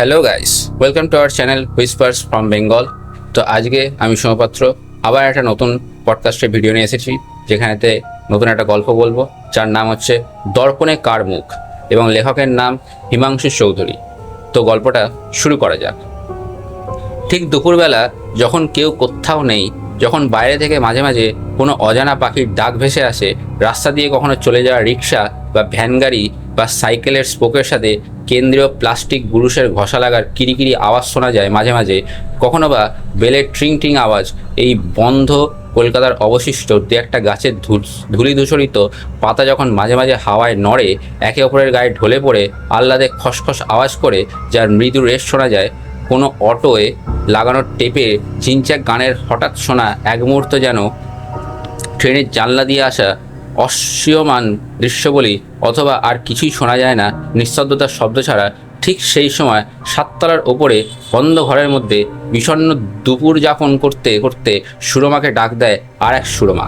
Hello guys welcome to our channel whispers from Bengal তো আজকে আমি সোমপাত্র আবার একটা নতুন পডকাস্টের ভিডিও নিয়ে এসেছি, যেখানেতে নতুন একটা গল্প বলব, যার নাম হচ্ছে দর্পণে কার মুখ এবং লেখকের নাম হিমাংশু চৌধুরী। তো গল্পটা শুরু করা যাক। ঠিক দুপুরবেলা যখন কেউ কোথাও নেই, যখন বাইরে থেকে মাঝে মাঝে কোনো অজানা পাখির ডাক ভেসে আসে, রাস্তা দিয়ে কখনো চলে যাওয়া রিক্সা বা ভ্যান গাড়ি বা সাইকেলের স্পোকের সাথে কেন্দ্রীয় প্লাস্টিক বুরুষের ঘষা লাগার কিরিকিরি আওয়াজ শোনা যায় মাঝে মাঝে। কখনো বা বেলের ট্রিং ট্রিং আওয়াজ, এই বন্ধ কলকাতার অবশিষ্ট দু একটা গাছের ধূলি ধূসরিত পাতা যখন মাঝে মাঝে হাওয়ায় নড়ে, একে অপরের গায়ে ঢলে পড়ে, আহ্লাদে খসখস আওয়াজ করে, যার মৃদু রেশ শোনা যায়, কোনো অটোয় লাগানো টেপে চিনচাক গানের হঠাৎ শোনা এক মুহূর্ত যেন, ট্রেনের জানলা দিয়ে আসা অস্বীয়মান দৃশ্য বলি অথবা আর কিছুই শোনা যায় না নিঃশব্দতার শব্দ ছাড়া ঠিক সেই সময় সাততলার ওপরে বন্ধ ঘরের মধ্যে বিষণ্ণ দুপুর যাপন করতে করতে সুরমাকে ডাক দেয় আর এক সুরমা।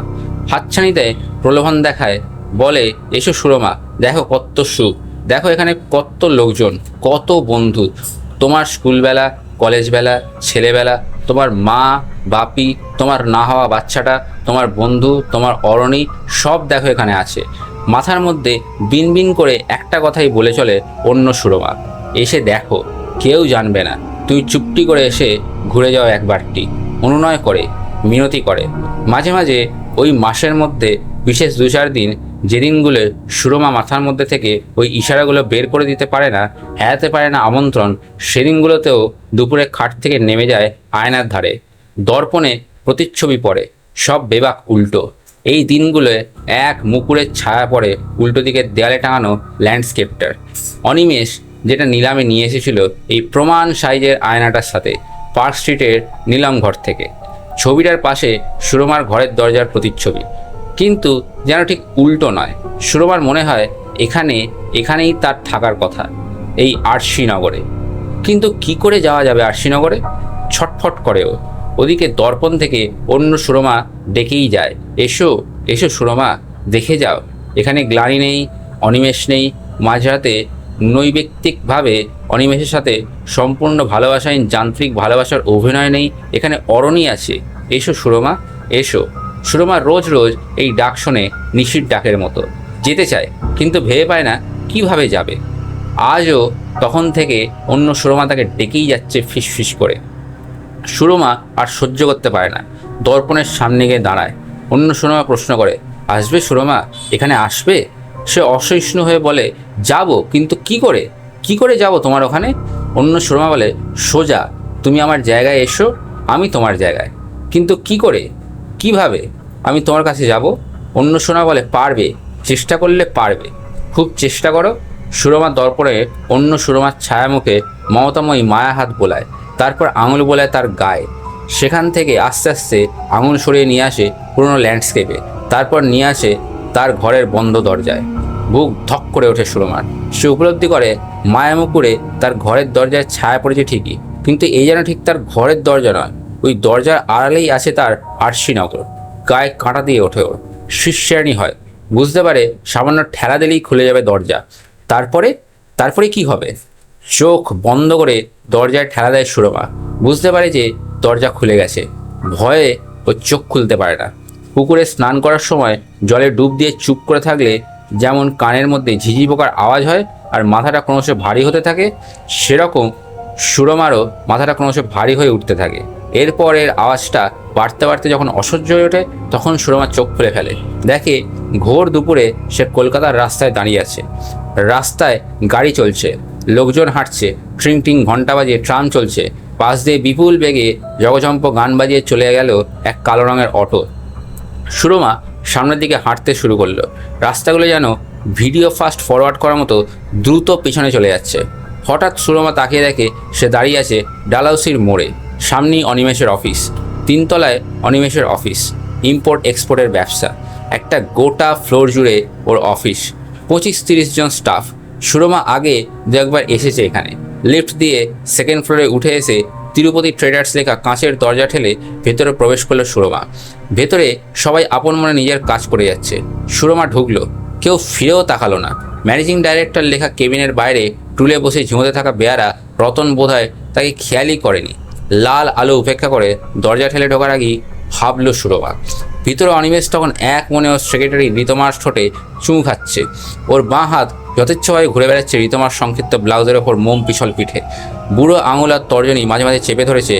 হাতছানি দেয়, প্রলোভন দেখায়, বলে, এসো সুরমা, দেখো কত সুখ, দেখো এখানে কত লোকজন, কত বন্ধু, তোমার স্কুলবেলা, কলেজবেলা, ছেলেবেলা, তোমার মা, বাপি, তোমার না হওয়া বাচ্চাটা তোমার বন্ধু, তোমার অরণি সব দেখো এখানে আছে। মাথার মধ্যে বিন বিন করে একটা কথাই বলে চলে অন্য সুরমা। এসে দেখো, কেউ জানবে না। তুই চুপটি করে এসে ঘুরে যাও একবারটি অনুনয় করে, মিনতি করে। মাঝে মাঝে ওই মাসের মধ্যে, বিশেষ দু চার দিন, যেদিনগুলো সুরমা মাথার মধ্যে থেকে ওই ইশারাগুলো বের করে দিতে পারে না হেরাতে পারে না আমন্ত্রণ, সেদিনগুলোতেও দুপুরে খাট থেকে নেমে যায় আয়নার ধারে। দর্পণে প্রতিচ্ছবি পড়ে। সব বেবাক উল্টো। এই দিনগুলোয় এক মুকুরের ছায়া পড়ে উল্টো দিকের দেয়ালে টাঙানো ল্যান্ডস্কেপটার। অনিমেষ যেটা নিলামে নিয়ে এসেছিল এই প্রমাণ সাইজের আয়নাটার সাথে, পার্ক স্ট্রিটের নিলাম ঘর থেকে। ছবিটার পাশে সুরমার ঘরের দরজার প্রতিচ্ছবি। কিন্তু যেন ঠিক উল্টো নয়, সুরমার মনে হয় এখানে, এখানেই তার থাকার কথা, এই আরশিনগরে কিন্তু কি করে যাওয়া যাবে আরশিনগরে ছটফট করেও ওদিকে দর্পণ থেকে অন্য সুরমা ডেকেই যায়। এসো এসো সুরমা, দেখে যাও। এখানে গ্লানি নেই, অনিমেষ নেই। মাঝরাতে নৈবেক্তিকভাবে অনিমেষের সাথে সম্পূর্ণ ভালোবাসাহীন যান্ত্রিক ভালোবাসার অভিনয় নেই। এখানে অরণি আছে। এসো সুরমা এসো। সুরমা রোজ রোজ এই ডাক শোনে নিশির ডাকের মতো। যেতে চায়, কিন্তু ভেবে পায় না কীভাবে যাবে? আজও তখন থেকে অন্য সুরমা তাকে ডেকেই যাচ্ছে ফিস ফিস করে। সুরমা আর সহ্য করতে পারে না। দর্পণের সামনে গিয়ে দাঁড়ায়। অন্য সুরমা প্রশ্ন করে, আসবে সুরমা? এখানে আসবে? সে অসহিষ্ণু হয়ে বলে, যাব, কিন্তু কি করে? কি করে যাব তোমার ওখানে? অন্য সুরমা বলে, সোজা, তুমি আমার জায়গায় এসো, আমি তোমার জায়গায়। কিন্তু কি করে? কীভাবে? আমি তোমার কাছে যাব? অন্য সোনা বলে, পারবে, চেষ্টা করলে পারবে। খুব চেষ্টা করো। সুরমা দর্পণে অন্য সুরমার ছায়ামুখে মমতাময়ী মায়া হাত বোলায়। তারপর আঙুল বোলায় তার গায়ে। সেখান থেকে আস্তে আস্তে আঙুল সরিয়ে নিয়ে আসে পুরনো ল্যান্ডস্কেপে। তারপর নিয়ে আসে তার ঘরের বন্ধ দরজায়। বুক ধক করে ওঠে সুরমার সে উপলব্ধি করে, মায়ামুকুরে তার ঘরের দরজায় ছায়া পড়েছে ঠিকই, কিন্তু এই যেন ঠিক তার ঘরের দরজা নয়। ওই দরজার আড়ালেই আছে তার আরশিনগর গায়ে কাঁটা দিয়ে ওঠে ওর। শিষ্যানি হয়। বুঝতে পারে সামান্য ঠেলা দিলেই খুলে যাবে দরজা। তারপরে? তারপরে কি হবে? চোখ বন্ধ করে দরজায় ঠেলা দেয় সুরমা। বুঝতে পারে যে দরজা খুলে গেছে। ভয়ে ও চোখ খুলতে পারে না। পুকুরে স্নান করার সময় জলে ডুব দিয়ে চুপ করে থাকলে যেমন কানের মধ্যে ঝিঝি পোকার আওয়াজ হয় আর মাথাটা ক্রমশ ভারী হতে থাকে, সেরকম সুরমারও মাথাটা ক্রমশ ভারী হয়ে উঠতে থাকে। এরপর এর আওয়াজটা বাড়তে বাড়তে যখন অসহ্য হয়ে ওঠে, তখন সুরমা চোখ খুলে ফেলে। দেখে ঘোর দুপুরে সে কলকাতার রাস্তায় দাঁড়িয়ে আছে। রাস্তায় গাড়ি চলছে। লোকজন হাঁটছে ট্রিং টিং ঘণ্টা বাজিয়ে ট্রাম চলছে। পাশ দিয়ে বিপুল বেগে জগজম্প গান বাজিয়ে চলে গেল এক কালো রঙের অটো। সুরমা সামনের দিকে হাঁটতে শুরু করল। রাস্তাগুলো যেন ভিডিও ফাস্ট ফরওয়ার্ড করার মতো দ্রুত পেছনে চলে যাচ্ছে। হঠাৎ সুরমা তাকিয়ে দেখে সে দাঁড়িয়ে আছে ডালাউসির মোড়ে, সামনেই অনিমেষের অফিস, তিনতলায় অনিমেষের অফিস, ইম্পোর্ট এক্সপোর্টের ব্যবসা, একটা গোটা ফ্লোর জুড়ে ওর অফিস, পঁচিশ তিরিশ জন স্টাফ সুরমা আগে দু একবার এসেছে এখানে। লিফট দিয়ে সেকেন্ড ফ্লোরে উঠে এসে তিরুপতি ট্রেডার্স লেখা কাঁচের দরজা ঠেলে ভেতরে প্রবেশ করল সুরমা। ভেতরে সবাই আপন মনে নিজের কাজ করে যাচ্ছে। সুরমা ঢুকলো। কেউ ফিরেও তাকালো না। ম্যানেজিং ডাইরেক্টর লেখা কেবিনের বাইরে টুলে বসে ঝিমোতে থাকা বেয়ারা রতন বোধহয় তাকে খেয়ালই করেনি। লাল আলো উপেক্ষা করে দরজা ঠেলে ঢোকার আগেই ভাবল সুরমা। ভিতরে অনিমেষ তখন এক মনে ওর সেক্রেটারি ঋতমার ঠোঁটে চুমু খাচ্ছে। ওর বাঁ হাত যথেচ্ছভাবে ঘুরে বেড়াচ্ছে ঋতমার সংক্ষিপ্ত ব্লাউজের ওপর মোম পিছল পিঠে। বুড়ো আঙুল আর তর্জনী মাঝে মাঝে চেপে ধরেছে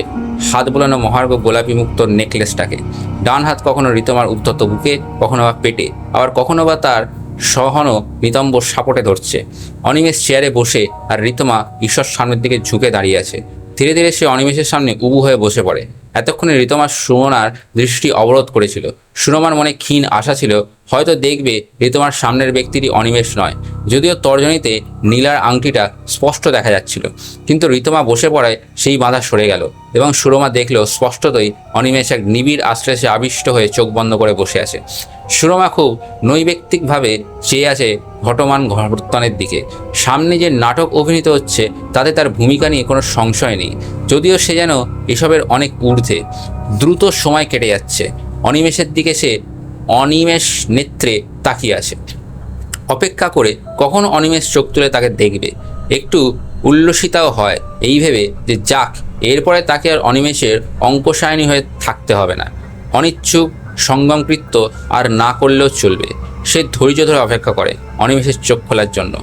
হাত বোলানো মহার্ঘ গোলাপি মুক্ত নেকলেসটাকে ডান হাত কখনো ঋতমার উদ্ধত বুকে, কখনো বা পেটে, আবার কখনো বা তার সহন নিতম্ব সাপটে ধরছে। অনিমেষ চেয়ারে বসে আর ঋতমা ঈশ্বর সামনের দিকে ঝুঁকে দাঁড়িয়ে আছে। ধীরে ধীরে সে অনিমেষের সামনে উবু হয়ে বসে পড়ে। এতক্ষণে ঋতমার সুমনার দৃষ্টি অবরোধ করেছিল। সুরমার মনে ক্ষীণ আশা ছিল, হয়তো দেখবে ঋতমার সামনের ব্যক্তিটি অনিমেষ নয়। যদিও তর্জনীতে নীলার আংটিটা স্পষ্ট দেখা যাচ্ছিল। কিন্তু ঋতমা বসে পড়ায় সেই বাধা সরে গেল এবং সুরমা দেখল স্পষ্টতই অনিমেষ এক নিবিড় আশ্লেষে আবিষ্ট হয়ে চোখ বন্ধ করে বসে আছে। সুরমা খুব নৈবেক্তিকভাবে চেয়ে আছে ঘটমান ঘটনের দিকে। সামনে যে নাটক অভিনীত হচ্ছে, তাতে তার ভূমিকা নিয়ে কোনো সংশয় নেই। যদিও সে যেন এসবের অনেক ঊর্ধ্বে। দ্রুত সময় কেটে যাচ্ছে। অনিমেষের দিকে সে অনিমেষ নেত্রে তাকিয়ে আছে। অপেক্ষা করে কখন অনিমেষ চোখ তুলে তাকে দেখবে? একটু উল্লসিতাও হয় এই ভেবে যে যাক, এরপরে তাকে আর অনিমেষের অঙ্কসায়নী হয়ে থাকতে হবে না। অনিচ্ছুক, সঙ্গমকৃত্য আর না করলেও চলবে। সে ধৈর্য ধরে অপেক্ষা করে অনিমেষের চোখ খোলার জন্য।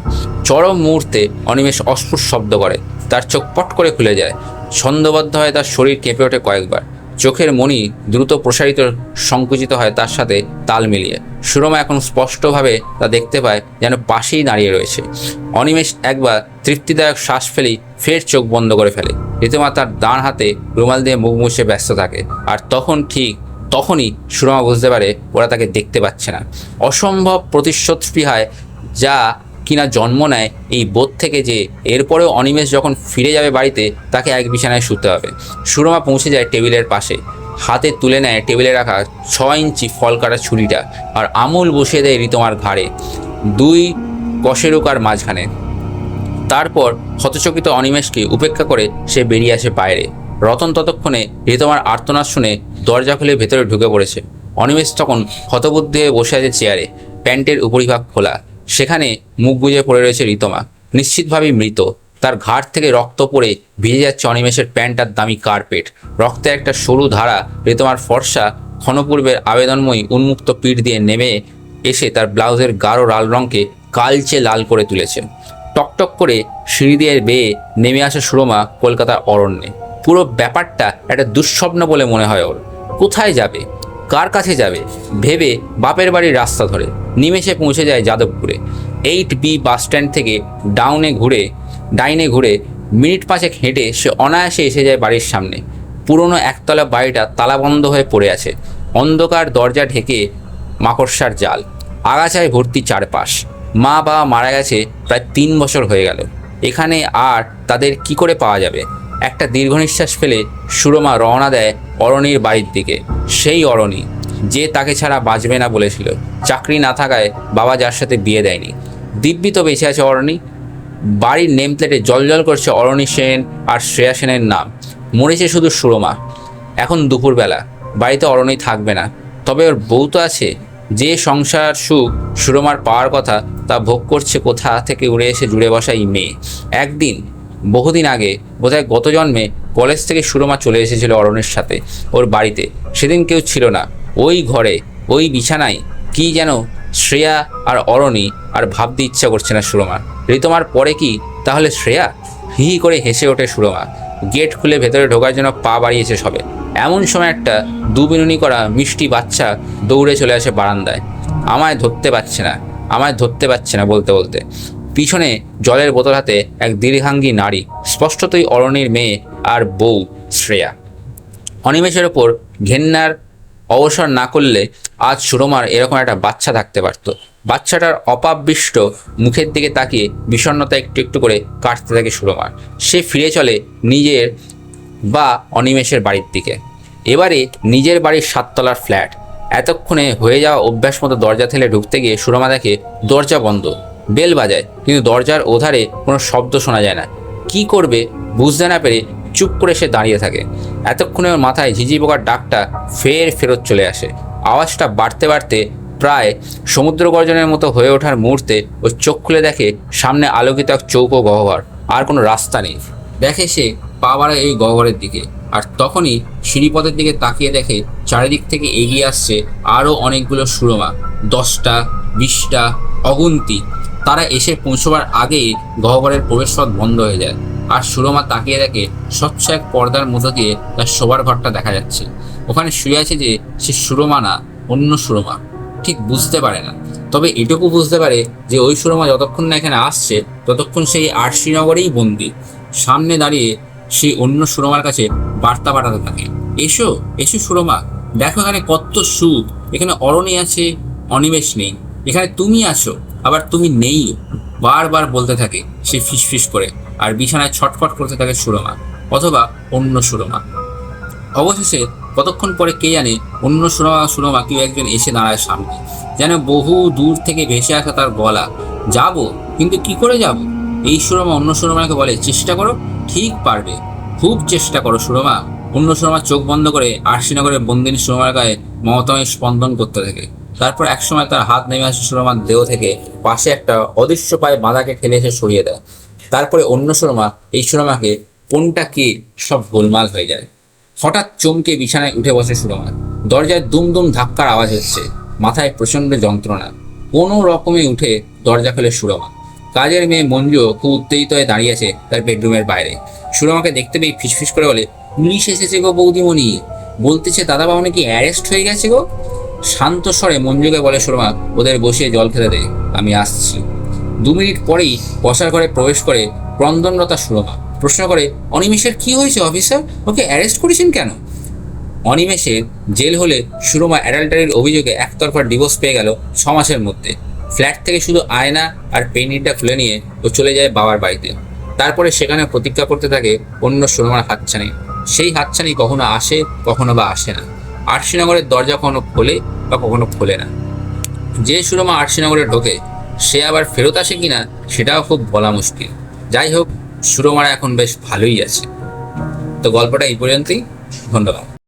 চরম মুহূর্তে অনিমেষ অস্ফুট শব্দ করে। তার চোখ পট করে খুলে যায়। ছন্দবদ্ধ হয় তার শরীর কেঁপে ওঠে কয়েকবার। চোখের মণি দ্রুত প্রসারিত সংকুচিত হয় তার সাথে তাল মিলিয়ে। সুরমা এখন স্পষ্টভাবে তা দেখতে পায় যেন পাশেই দাঁড়িয়ে রয়েছে। অনিমেষ একবার তৃপ্তিদায়ক শ্বাস ফেলি ফের চোখ বন্ধ করে ফেলে। ঋতুমা তার ডান হাতে রুমাল দিয়ে মুখ মুছে ব্যস্ত থাকে। আর তখন ঠিক তখনই সুরমা বুঝতে পারে ওরা তাকে দেখতে পাচ্ছে না। অসম্ভব প্রতিশোধ স্পৃহায় যা কিনা জন্ম নেয়, এই বোধ থেকে যে এরপরেও অনিমেষ যখন ফিরে যাবে বাড়িতে, তাকে এক বিছানায় শুতে হবে। সুরমা পৌঁছে যায় টেবিলের পাশে। হাতে তুলে নেয় টেবিলে রাখা ছ ইঞ্চি ফল কাটা ছুরিটা আর আমুল বসিয়ে দেয় ঋতমার ঘাড়ে। দুই কশেরুকার মাঝখানে। তারপর হতচকিত অনিমেষকে উপেক্ষা করে সে বেরিয়ে আসে বাইরে। রতন ততক্ষণে ঋতমার আর্তনাদ শুনে দরজা খুলে ভেতরে ঢুকে পড়েছে। অনিমেষ তখন হতবুদ্ধি হয়ে বসে আছে চেয়ারে। প্যান্টের উপরিভাগ খোলা। সেখানে মুখ গুজে পড়ে রয়েছে ঋতমা নিশ্চিতভাবেই মৃত। তার ঘাট থেকে রক্ত পড়ে ভিজে যাচ্ছে অনিমেষের প্যান্টার দামি কার্পেট। রক্তের একটা সরু ধারা ঋতমার ফর্সা, ক্ষণপূর্বের আবেদনময়ী উন্মুক্ত পিঠ দিয়ে নেমে এসে তার ব্লাউজের গাঢ় লাল রঙকে কালচে লাল করে তুলেছে। টকটক করে সিঁড়ি দিয়ে বেয়ে নেমে আসে সুরমা কলকাতার অরণ্যে। পুরো ব্যাপারটা একটা দুঃস্বপ্ন বলে মনে হয় ওর। কোথায় যাবে? কার কাছে যাবে? ভেবে বাপের বাড়ির রাস্তা ধরে। নিমেষে পৌঁছে যায় যাদবপুরে। এইট বি বাস স্ট্যান্ড থেকে ডাউনে ঘুরে, ডাইনে ঘুরে মিনিট পাঁচেক হেঁটে সে অনায়াসে এসে যায় বাড়ির সামনে। পুরনো একতলা বাড়িটা তালাবন্ধ হয়ে পড়ে আছে। অন্ধকার দরজা ঢেকে মাকড়সার জাল। আগাছায় ভর্তি চারপাশ। মা বাবা মারা গেছে প্রায় তিন বছর হয়ে গেল। এখানে আর তাদের কি করে পাওয়া যাবে? একটা দীর্ঘ নিঃশ্বাস ফেলে সুরমা রওনা দেয় অরণির বাড়ির দিকে। সেই অরণি যে তাকে ছাড়া বাঁচবে না বলেছিল। চাকরি না থাকায় বাবা যার সাথে বিয়ে দেয়নি। দিব্যি তো বেঁচে আছে অরণি। বাড়ির নেম প্লেটে জলজল করছে অরণি সেন আর শ্রেয়া সেনের নাম। মরেছে শুধু সুরমা। এখন দুপুরবেলা। বাড়িতে অরণি থাকবে না। তবে ওর বউ তো আছে। যে সংসার সুখ সুরমার পাওয়ার কথা তা ভোগ করছে কোথা থেকে উড়ে এসে জুড়ে বসা এই মেয়ে। একদিন, বহুদিন আগে, বোধহয় গত জন্মে কলেজ থেকে সুরমা চলে এসেছিল অরণের সাথে, ওর বাড়িতে। সেদিন কেউ ছিল না। ওই ঘরে, ওই বিছানায় কি যেন শ্রেয়া আর অরণি আর ভাবতে ইচ্ছা করছে না সুরমার ঋতমার পরে কি? তাহলে শ্রেয়া? হি করে হেসে ওঠে সুরমা। গেট খুলে ভেতরে ঢোকার জন্য পা বাড়িয়েছে সবে। এমন সময় একটা দুবিনুনি করা মিষ্টি বাচ্চা দৌড়ে চলে আসে বারান্দায়। আমায় ধরতে পারছে না, আমায় ধরতে পারছে না বলতে বলতে। পিছনে জলের বোতল হাতে এক দীর্ঘাঙ্গী নারী, স্পষ্টতই অরণির মেয়ে আর বউ শ্রেয়া। অনিমেষের ওপর ঘেন্নার অবসর না করলে আজ সুরমার এরকম একটা বাচ্চা থাকতে পারত। বাচ্চাটার অপাবিষ্ট মুখের দিকে তাকিয়ে বিষণ্ণতা একটু একটু করে কাটতে থাকে সুরমার। সে ফিরে চলে নিজের বা অনিমেষের বাড়ির দিকে। এবারে নিজের বাড়ির সাততলার ফ্ল্যাট। এতক্ষণে হয়ে যাওয়া অভ্যাস মতো দরজা ঠেলে ঢুকতে গিয়ে সুরমা দেখে দরজা বন্ধ। বেল বাজায়, কিন্তু দরজার ওধারে কোনো শব্দ শোনা যায় না। কি করবে বুঝতে না পেরে চুপ করে সে দাঁড়িয়ে থাকে। এতক্ষণে ওর মাথায় ঝিঝি পোকার ডাকটা ফের ফেরত চলে আসে। আওয়াজটা বাড়তে বাড়তে প্রায় সমুদ্র গর্জনের মতো হয়ে ওঠার মুহূর্তে ও চোখ খুলে দেখে সামনে আলোকিত এক চৌকো গহ্বর। আর কোনো রাস্তা নেই। দেখে সে পা বাড়ায় এই গহ্বরের দিকে। আর তখনই সিঁড়িপথের দিকে তাকিয়ে দেখে চারিদিক থেকে এগিয়ে আসছে আরও অনেকগুলো সুরমা। দশটা, বিশটা, অগুন্তি। তারা এসে পৌঁছবার আগেই গহ্বরের প্রবেশপথ বন্ধ হয়ে যায়। আর সুরমা তাকিয়ে দেখে স্বচ্ছ এক পর্দার মধ্যে দিয়ে তার শোবার ঘরটা দেখা যাচ্ছে। ওখানে শুয়ে আছে যে সে সুরমা না, অন্য সুরমা। ঠিক বুঝতে পারে না। তবে এটুকু বুঝতে পারে যে ওই সুরমা যতক্ষণ না এখানে আসছে, ততক্ষণ সেই আর শ্রীনগরেই বন্দি। সামনে দাঁড়িয়ে সেই অন্য সুরমার কাছে বার্তা পাঠাতে থাকে। এসো এসো সুরমা। দেখো এখানে কত সুখ। এখানে অরণি আছে, অনিমেষ নেই। এখানে তুমি আছো, আবার তুমি নেই বারবার বলতে থাকে সে ফিসফিস করে আর বিছানায় ছটফট করতে থাকে সুরমা অথবা অন্য সুরমা। অবশেষে কতক্ষণ পরে কে জানে অন্য সুরমা সুরমা কেউ একজন এসে দাঁড়ায় সামনে, যেন বহু দূর থেকে ভেসে আসা তার গলা। যাব? কিন্তু কি করে যাব? এই সুরমা অন্য সুরমাকে বলে, চেষ্টা করো, ঠিক পারবে। খুব চেষ্টা করো সুরমা। অন্য সুরমা চোখ বন্ধ করে আরশিনগরের বন্দিনী সুরমার গায়ে মমতাময় স্পন্দন করতে থাকে। তারপর একসময় তার হাত নেমে আসে সুরমার দেহ থেকে, পাশে একটা অদৃশ্য পায়ে বাঁধাকে ঠেলে এসে সরিয়ে দেয়। তারপরে অন্য সুরমা, এই সুরমাকে কোনটা কে সব গোলমাল হয়ে যায়। হঠাৎ চমকে বিছানায় উঠে বসে সুরমা। দরজায় দুম দুম ধাক্কার আওয়াজ হচ্ছে মাথায় প্রচণ্ড যন্ত্রণা। কোনো রকমে উঠে দরজা ফেলে সুরমা। কাজের মেয়ে মঞ্জু খুব উত্তেজিত হয়ে দাঁড়িয়ে আছে তার বেডরুমের বাইরে। সুরমাকে দেখতে পেয়ে ফিসফিস করে বলে, পুলিশ এসেছে গো বৌদিমণি। বলতেছে দাদা বাবু নাকি অ্যারেস্ট হয়ে গেছে গো? শান্ত স্বরে মঞ্জুকে বলে, সুরমা, ওদের বসিয়ে জল খেতে দে, আমি আসছি। দু মিনিট পরেই বসার ঘরে প্রবেশ করে ক্রন্দনরতা সুরমা প্রশ্ন করে, অনিমেষের কি হয়েছে, অফিসার? ওকে অ্যারেস্ট করেছেন কেন? অনিমেষের জেল হলে সুরমা অ্যাডাল্টারির অভিযোগে একতরফা ডিভোর্স পেয়ে গেল ছ মাসের মধ্যে। ফ্ল্যাট থেকে শুধু আয়না আর পেনিটা খুলে নিয়ে ও চলে যায় বাবার বাড়িতে। তারপরে সেখানে প্রতীক্ষা করতে থাকে অন্য সুরমার হাতছানি। সেই হাতছানি কখনো আসে, কখনো বা আসে না। আরশিনগরের দরজা কখনো খোলে বা কখনো খোলে না। যে সুরমা আরশিনগরে ঢোকে, সে আবার ফেরত আসে কিনা সেটাও খুব বলা মুশকিল। যাই হোক, সুরমারা এখন বেশ ভালোই আছে। তো গল্পটা এই পর্যন্তই। ধন্যবাদ।